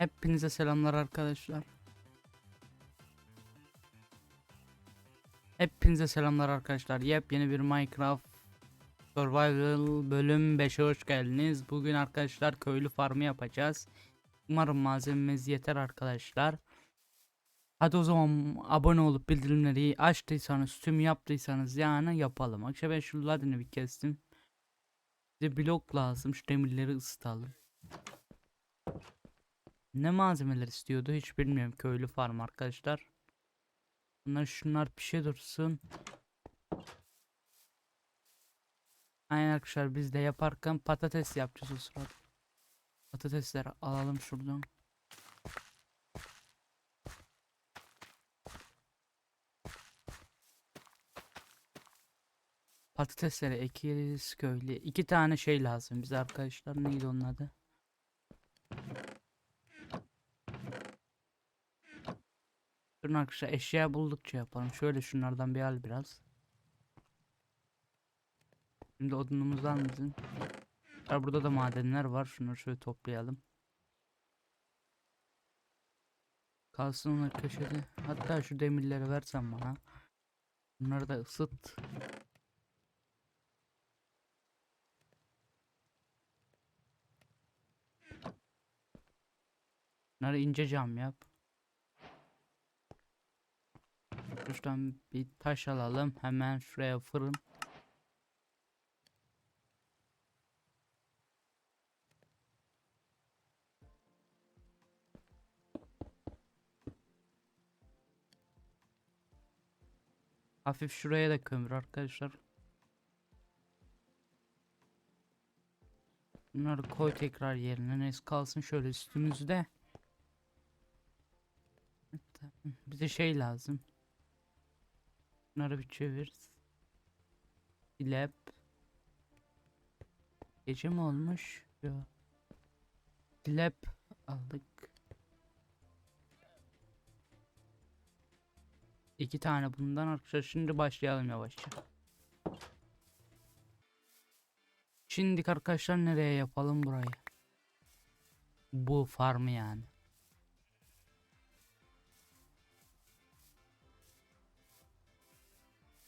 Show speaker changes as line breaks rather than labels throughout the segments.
Hepinize selamlar arkadaşlar. Hepinize selamlar arkadaşlar. Yepyeni bir Minecraft Survival bölüm 5'e hoş geldiniz. Bugün arkadaşlar köylü farmı yapacağız. Umarım malzememiz yeter arkadaşlar. Hadi o zaman abone olup bildirimleri açtıysanız, tüm yaptıysanız yani yapalım. Akşam ben şu ladini bir kestim. Bize blok lazım. Şu demirleri ısıtalım. Ne malzemeler istiyordu hiç bilmiyorum köylü farm arkadaşlar. Bunlar şunlar pişe dursun. Aynen arkadaşlar biz de yaparken patates yapacağız o sırada. Patatesleri alalım şuradan. Patatesleri ekeriz köylü. İki tane şey lazım bize arkadaşlar. Neydi onun adı? Durun arkadaşlar eşya buldukça yapalım. Şöyle şunlardan bir al biraz. Şimdi odunumuzu. Ya burada da madenler var. Şunları şöyle toplayalım. Kalsın onlar köşede. Hatta şu demirleri versen bana. Bunları da ısıt. Bunları ince cam yap. Şuradan bir taş alalım. Hemen şuraya fırın. Hafif şuraya da kömür arkadaşlar. Bunları koy tekrar yerine. Neyse kalsın şöyle üstümüzde. Bize şey lazım. Bunları bir çevir. Lab. Gece mi olmuş? Yok. Lab aldık. İki tane bundan arkadaşlar. Şimdi başlayalım yavaşça. Şimdi arkadaşlar nereye yapalım burayı? Bu farmı yani.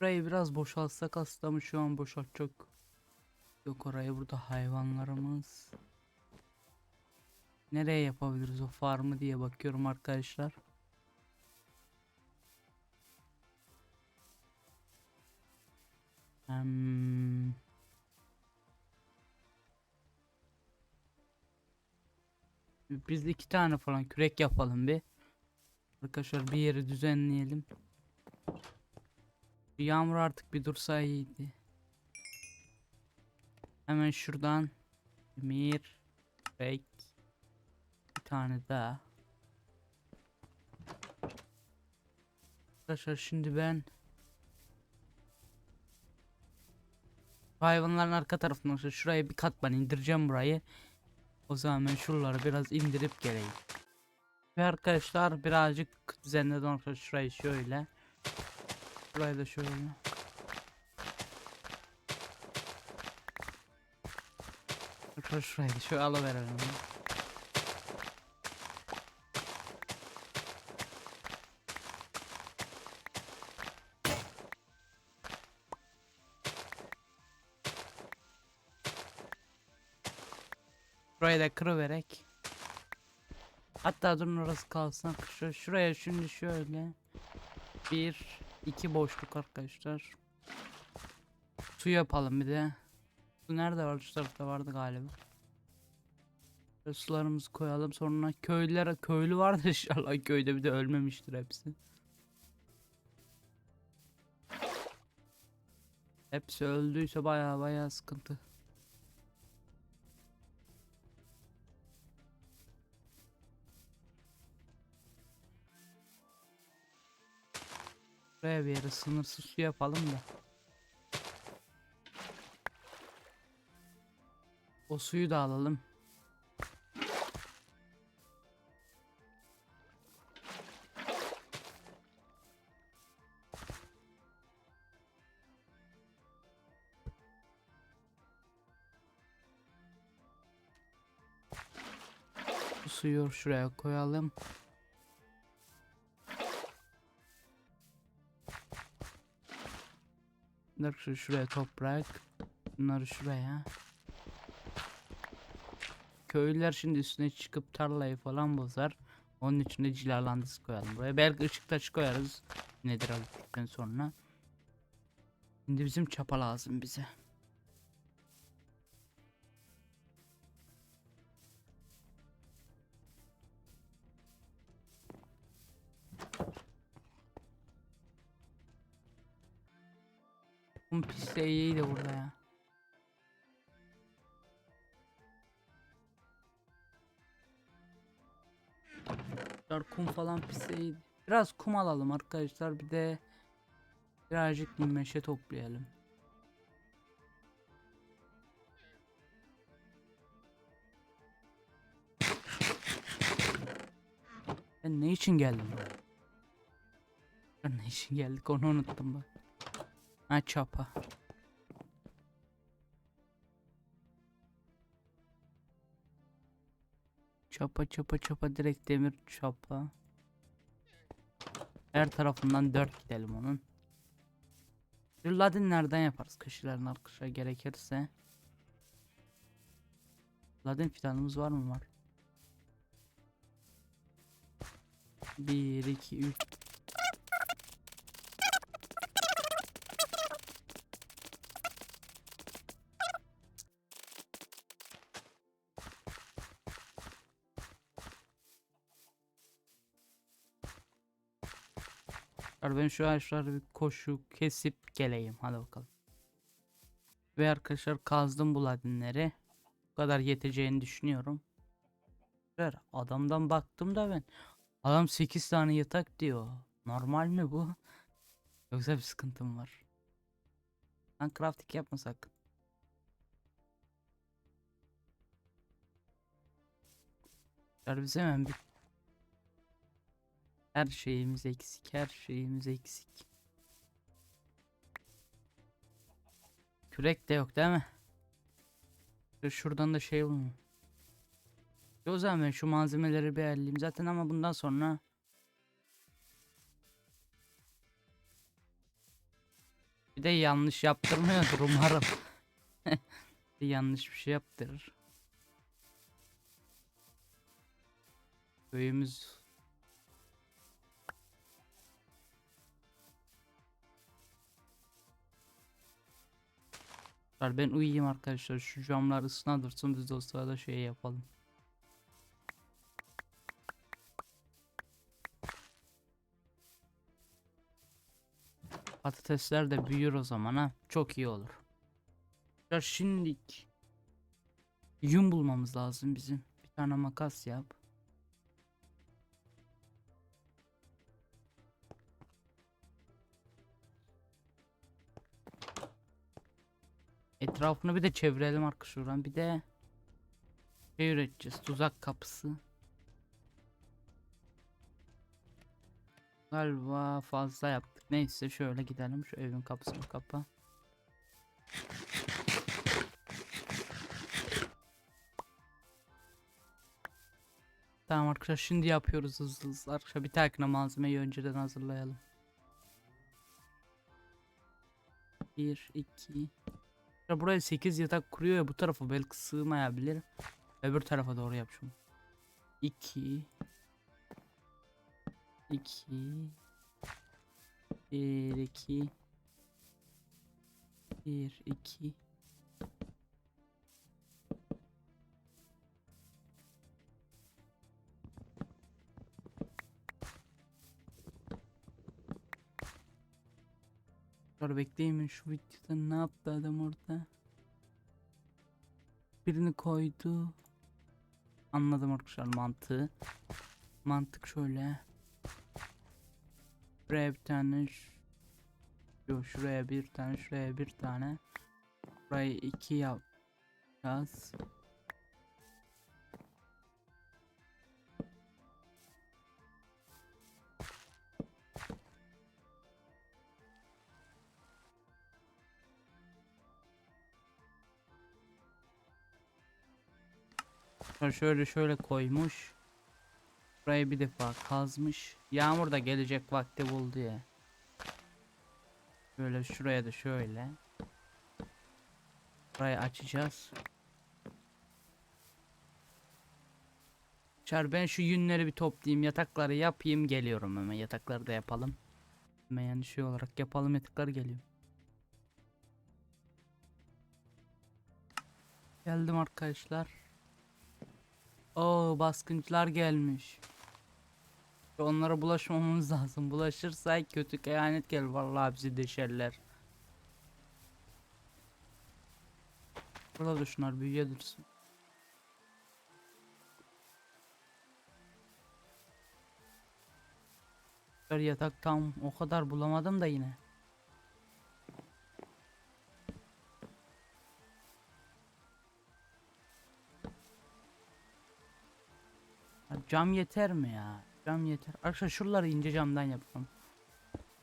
Burayı biraz boşaltsak aslında ama şu an boşaltacak. Yok orayı burada hayvanlarımız. Nereye yapabiliriz o farmı diye bakıyorum arkadaşlar. Hmm. Biz iki tane falan kürek yapalım bir. Arkadaşlar bir yeri düzenleyelim. Bir Yağmur artık bir dursa iyiydi. Hemen şuradan Mir Bek bir tane daha. Arkadaşlar şimdi ben hayvanların arka tarafından şuraya bir katman indireceğim burayı. O zaman ben şuraları biraz indirip geleyim. Ve arkadaşlar birazcık düzenledim arkadaşlar şurayı şöyle. Burayı da şöyle. Şurayı da şöyle alıverelim. Burayı da kırıverek. Hatta durun orası kalsın. Şuraya, şuraya şimdi şöyle. Bir, iki boşluk arkadaşlar. Su yapalım bir de. Su nerede var? Şu tarafta vardı galiba. Şöyle sularımızı koyalım. Sonra köylülere köylü vardı inşallah köyde bir de ölmemiştir hepsi. Hepsi öldüyse baya baya sıkıntı. Buraya bir yere sınırsız su yapalım da. O suyu da alalım. Şu suyu şuraya koyalım. Şu- şuraya toprak. Bunları şuraya. Köylüler şimdi üstüne çıkıp tarlayı falan bozar. Onun için de cilalandız koyalım buraya. Belki ışık taşı koyarız. Nedir aldıktan sonra. Şimdi bizim çapa lazım bize. Kum pisliği iyi de burada ya. Kum falan pisliği. Biraz kum alalım arkadaşlar bir de birazcık meşe toplayalım. Ben ne için geldim? Ben ne için geldik onu unuttum bak. Ha çapa. Çapa çapa çapa direkt demir çapa. Her tarafından dört gidelim onun. Bir ladin nereden yaparız kışların arkadaşlar gerekirse. Ladin fidanımız var mı var? 1 2 3 Ben şu ağaçları bir koşu kesip geleyim. Hadi bakalım. Ve arkadaşlar kazdım bu ladinleri. Bu kadar yeteceğini düşünüyorum. Ver adamdan baktım da ben. Adam 8 tane yatak diyor. Normal mi bu? Yoksa bir sıkıntım var. Lan crafting yapma sakın. Arkadaşlar biz hemen bir her şeyimiz eksik, her şeyimiz eksik. Kürek de yok değil mi? Şuradan da şey bulmuyor. O zaman ben şu malzemeleri bir ayarlayayım zaten ama bundan sonra bir de yanlış yaptırmıyordur umarım. yanlış bir şey yaptırır. Köyümüz Ben uyuyayım arkadaşlar. Şu camlar ısına dursun. Biz de o sırada şey yapalım. Patatesler de büyür o zaman ha. Çok iyi olur. Ya şimdilik yün bulmamız lazım bizim. Bir tane makas yap. Etrafını bir de çevirelim arkadaşlar şuradan. Bir de şey üreteceğiz. Tuzak kapısı. Galiba fazla yaptık. Neyse şöyle gidelim. Şu evin kapısını kapa. Tamam arkadaşlar şimdi yapıyoruz hızlı hızlı. Arkadaşlar bir takına malzemeyi önceden hazırlayalım. 1 2 ya buraya 8 yatak kuruyor ya bu tarafa belki sığmayabilir. Öbür tarafa doğru yap şunu. 2 2 1 2 1 2 Dur bekleyin şu videoda ne yaptı adam orada? Birini koydu. Anladım arkadaşlar mantığı. Mantık şöyle. Buraya bir tane Yok şuraya bir tane şuraya bir tane. Burayı iki yapacağız. Sonra şöyle şöyle koymuş. Burayı bir defa kazmış. Yağmur da gelecek vakti buldu ya. Böyle şuraya da şöyle. Burayı açacağız. Çar ben şu yünleri bir toplayayım yatakları yapayım geliyorum hemen yatakları da yapalım. Hemen yani şey olarak yapalım yataklar geliyor. Geldim arkadaşlar. Oo baskıncılar gelmiş. Onlara bulaşmamamız lazım. Bulaşırsak kötü kıyamet gelir vallahi bizi deşerler. Burada da şunlar büyüye dursun. Yatak tam o kadar bulamadım da yine. Cam yeter mi ya? Cam yeter. Arkadaşlar şuraları ince camdan yapalım.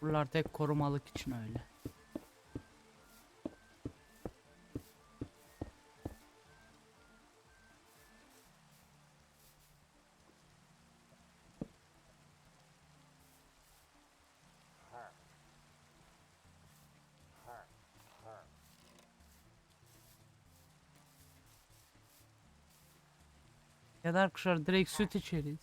Buralar tek korumalık için öyle. Da arkadaşlar direkt süt içeriz.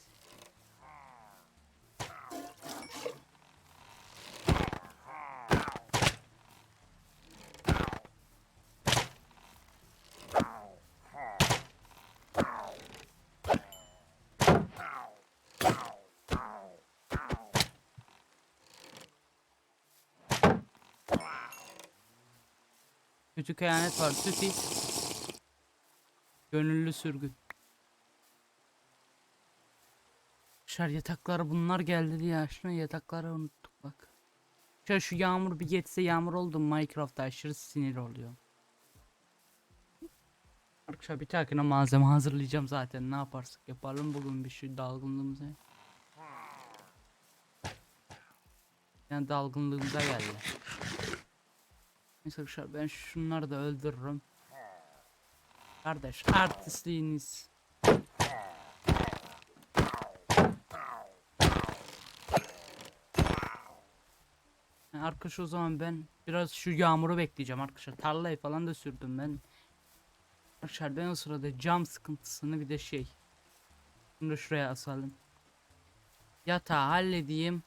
Kötü kıyamet var. Süt iç. Gönüllü sürgün. Şar yatakları bunlar geldi diye aşkına yatakları unuttuk bak. Şar şu yağmur bir geçse yağmur oldu Minecraft'ta aşırı sinir oluyor. Arkadaşlar bir takine malzeme hazırlayacağım zaten ne yaparsak yapalım bugün bir şu dalgınlığımıza. Yani dalgınlığımıza geldi. Neyse arkadaşlar ben şunları da öldürürüm. Kardeş artistliğiniz. Yani o zaman ben biraz şu yağmuru bekleyeceğim arkadaşlar. Tarlayı falan da sürdüm ben. Arkadaşlar ben o sırada cam sıkıntısını bir de şey. Bunu şuraya asalım. Yatağı halledeyim.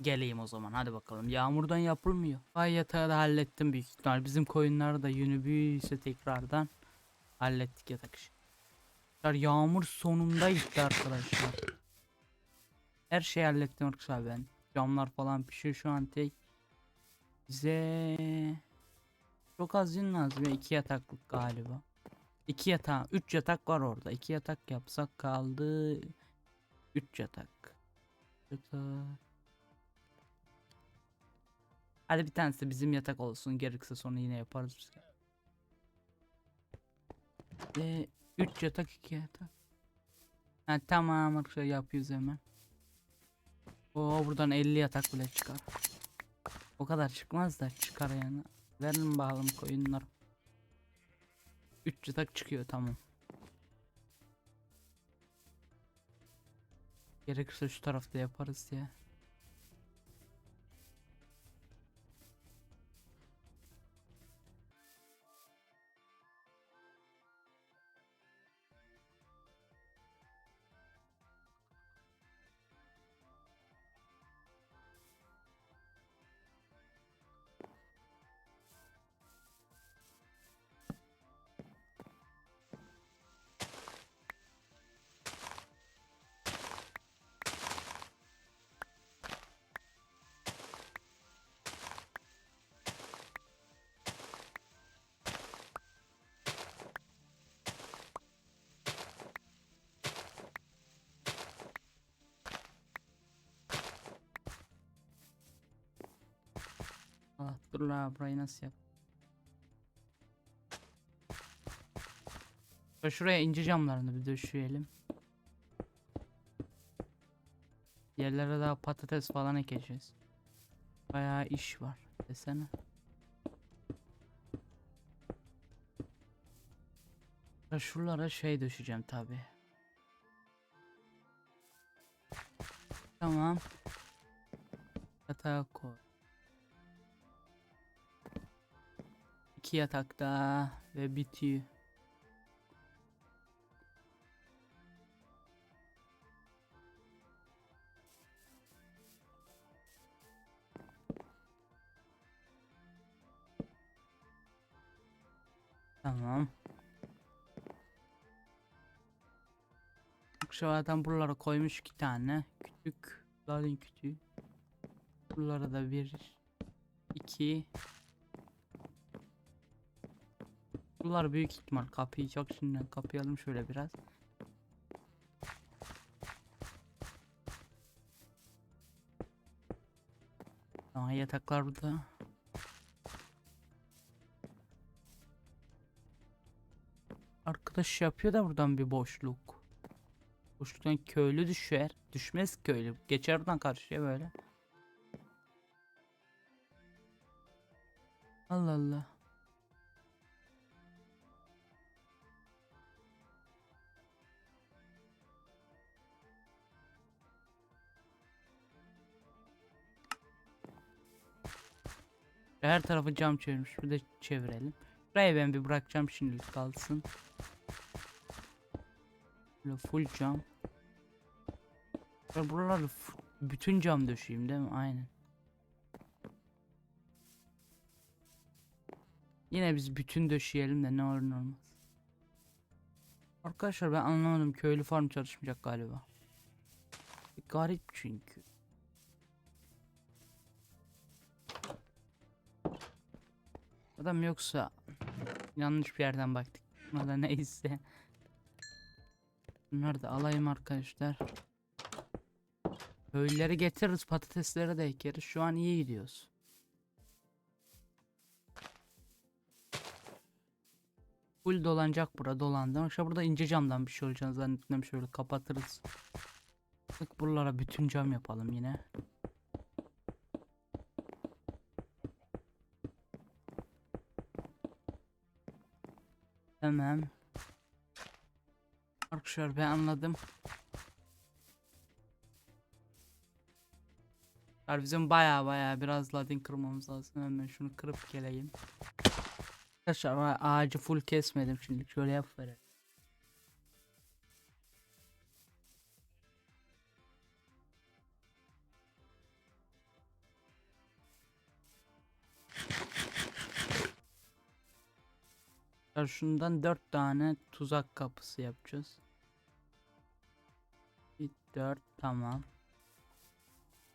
Geleyim o zaman hadi bakalım. Yağmurdan yapılmıyor. Ay yatağı da hallettim büyük ihtimal. Bizim koyunlar da yünü büyüyse tekrardan hallettik yatak işi. Yağmur sonunda gitti arkadaşlar. Her şeyi hallettim arkadaşlar ben. Camlar falan pişiyor şu an tek. Bize çok az yün lazım ya iki yataklık galiba. İki yatak, üç yatak var orada. İki yatak yapsak kaldı. Üç yatak. Yatak. Hadi bir tanesi bizim yatak olsun. Gerekirse sonra yine yaparız biz. Ve 3 yatak 2 yatak. Ha, tamam arkadaşlar yapıyoruz hemen. Oo buradan 50 yatak bile çıkar. O kadar çıkmaz da çıkar yani. Verin bakalım koyunlar. 3 yatak çıkıyor tamam. Gerekirse şu tarafta yaparız ya. Ah dur la burayı nasıl yap? Şuraya ince camlarını bir döşeyelim. Yerlere daha patates falan ekeceğiz. Bayağı iş var desene. Şuralara şey döşeceğim tabi. Tamam. Yatağa koy. İki yatakta ve bitiyor. Tamam. Şu adam buralara koymuş iki tane. Küçük. Zaten küçük. Buralara da bir. iki. Bunlar büyük ihtimal kapıyı çok şimdiden kapayalım şöyle biraz. Aa yataklar burada. Arkadaş yapıyor da buradan bir boşluk. Boşluktan köylü düşer. Düşmez köylü. Geçer buradan karşıya böyle. Allah Allah. Her tarafı cam çevirmiş. Bir de çevirelim. Burayı ben bir bırakacağım şimdilik kalsın. Böyle full cam. Ya buraları bütün cam döşeyim değil mi? Aynen. Yine biz bütün döşeyelim de ne olur ne olmaz. Arkadaşlar ben anlamadım köylü farm çalışmayacak galiba. Garip çünkü. Adam yoksa yanlış bir yerden baktık. Buna da neyse. Bunları da alayım arkadaşlar. Köylüleri getiririz patatesleri de ekeriz. Şu an iyi gidiyoruz. Full dolanacak bura dolandı. Şu burada ince camdan bir şey olacağını zannettim. Şöyle kapatırız. Bak buralara bütün cam yapalım yine. Tamam. Arkadaşlar ben anladım. Arkadaşlar Bizim baya baya biraz ladin kırmamız lazım. Hemen şunu kırıp geleyim. Arkadaşlar ağacı full kesmedim şimdi. Şöyle yap verelim. Arkadaşlar Şundan dört tane tuzak kapısı yapacağız. Bir dört tamam.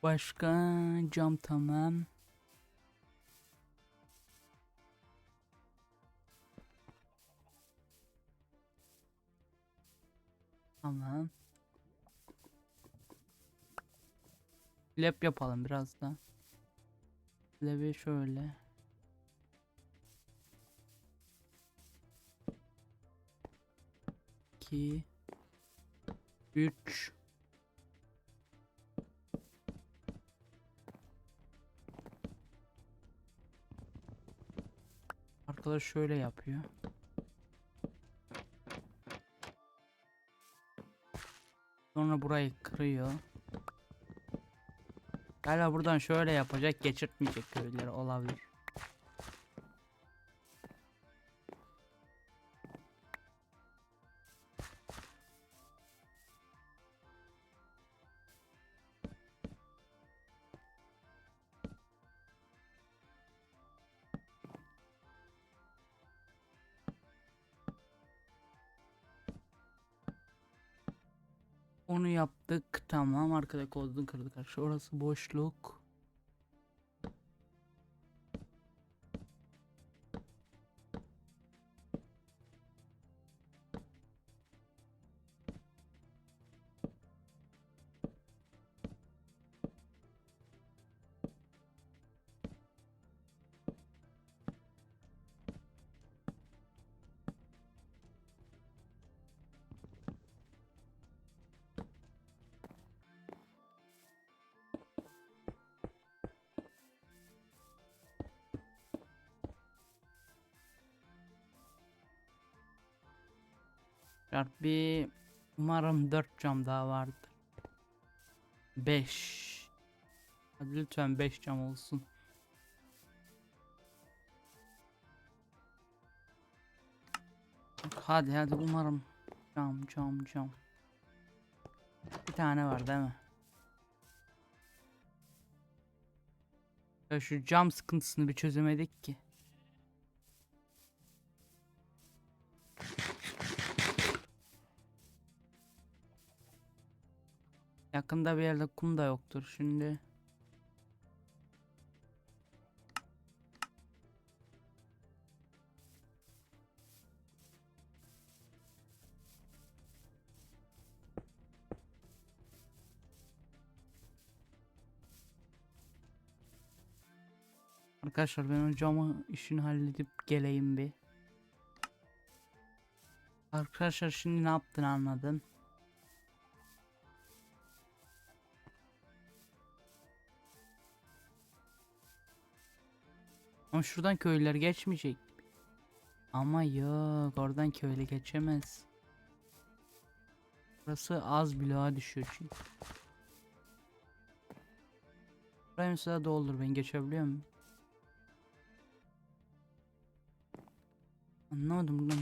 Başka cam tamam. Tamam. Lap yapalım biraz da. Lab'i şöyle. İki. Üç. Arkadaş şöyle yapıyor. Sonra burayı kırıyor. Galiba buradan şöyle yapacak geçirtmeyecek köyleri olabilir. Tamam. Arkada kodunu kırdık. arkadaşlar. Orası boşluk. Şart bir umarım 4 cam daha vardır. 5. Hadi lütfen 5 cam olsun. Hadi hadi umarım. Cam cam cam. Bir tane var değil mi? Ya şu cam sıkıntısını bir çözemedik ki. Yakında bir yerde kum da yoktur şimdi. Arkadaşlar ben o camı işini halledip geleyim bir. Arkadaşlar şimdi ne yaptığını anladım. Ama şuradan köylüler geçmeyecek. Ama yok oradan köylü geçemez. Burası az bloğa düşüyor çünkü. Burayı mesela doldur ben geçebiliyor muyum? Anlamadım buradan.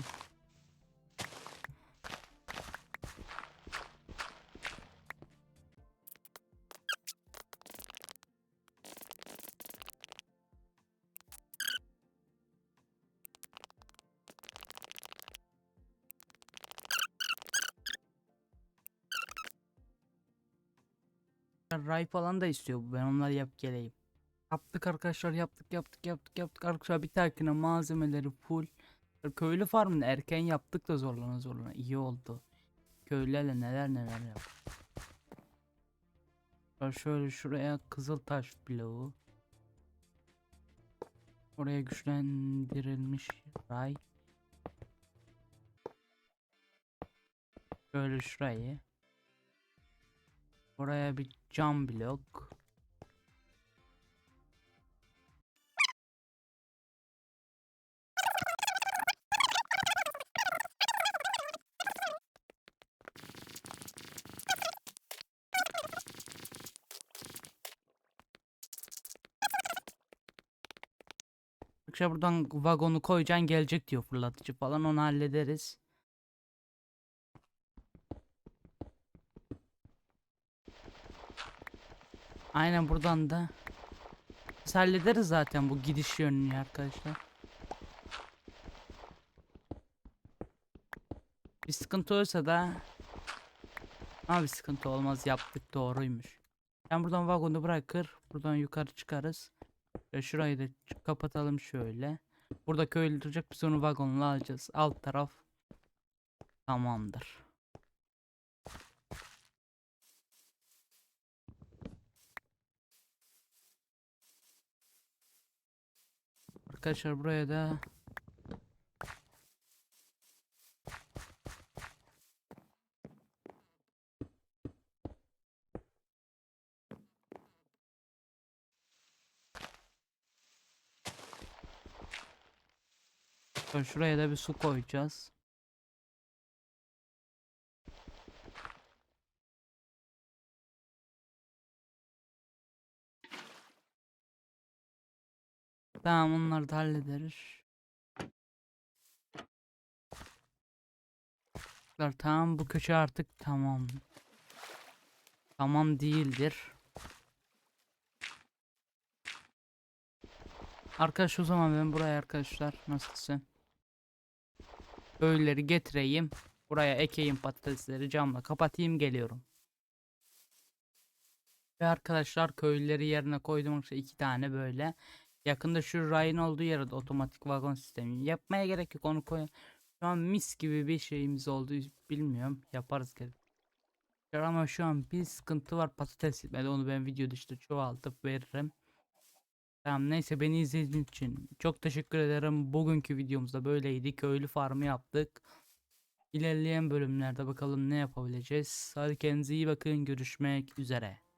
Ray falan da istiyor bu. Ben onları yap geleyim. Yaptık arkadaşlar yaptık yaptık yaptık yaptık arkadaşlar bir dahakine malzemeleri full. Köylü farmını erken yaptık da zorlana zorlana iyi oldu. Köylülerle neler neler yap. Ya Şöyle şuraya kızıl taş bloğu. Oraya güçlendirilmiş ray. Şöyle şurayı. Oraya bir cam blok. Akşam buradan vagonu koyacaksın gelecek diyor fırlatıcı falan onu hallederiz. Aynen buradan da biz hallederiz zaten bu gidiş yönünü arkadaşlar. Bir sıkıntı olursa da ama bir sıkıntı olmaz yaptık doğruymuş. Ben buradan vagonu bırakır buradan yukarı çıkarız. Ve şurayı da kapatalım şöyle. Burada köylü duracak biz onu vagonla alacağız. Alt taraf tamamdır. Arkadaşlar buraya da şuraya da bir su koyacağız. Tamam onları da hallederiz. Tamam bu köşe artık tamam. Tamam değildir. Arkadaş o zaman ben buraya arkadaşlar nasılsın? Böyleleri getireyim. Buraya ekeyim patatesleri camla kapatayım geliyorum. Ve arkadaşlar köylüleri yerine koydum işte iki tane böyle. Yakında şu rayın olduğu yere de otomatik vagon sistemi yapmaya gerek yok onu koy. Şu an mis gibi bir şeyimiz oldu bilmiyorum yaparız gerek. Ama şu an bir sıkıntı var patates gitmedi onu ben video dışında çoğaltıp veririm. Tamam neyse beni izlediğiniz için çok teşekkür ederim. Bugünkü videomuzda böyleydi. Köylü farmı yaptık. İlerleyen bölümlerde bakalım ne yapabileceğiz. Hadi kendinize iyi bakın. Görüşmek üzere.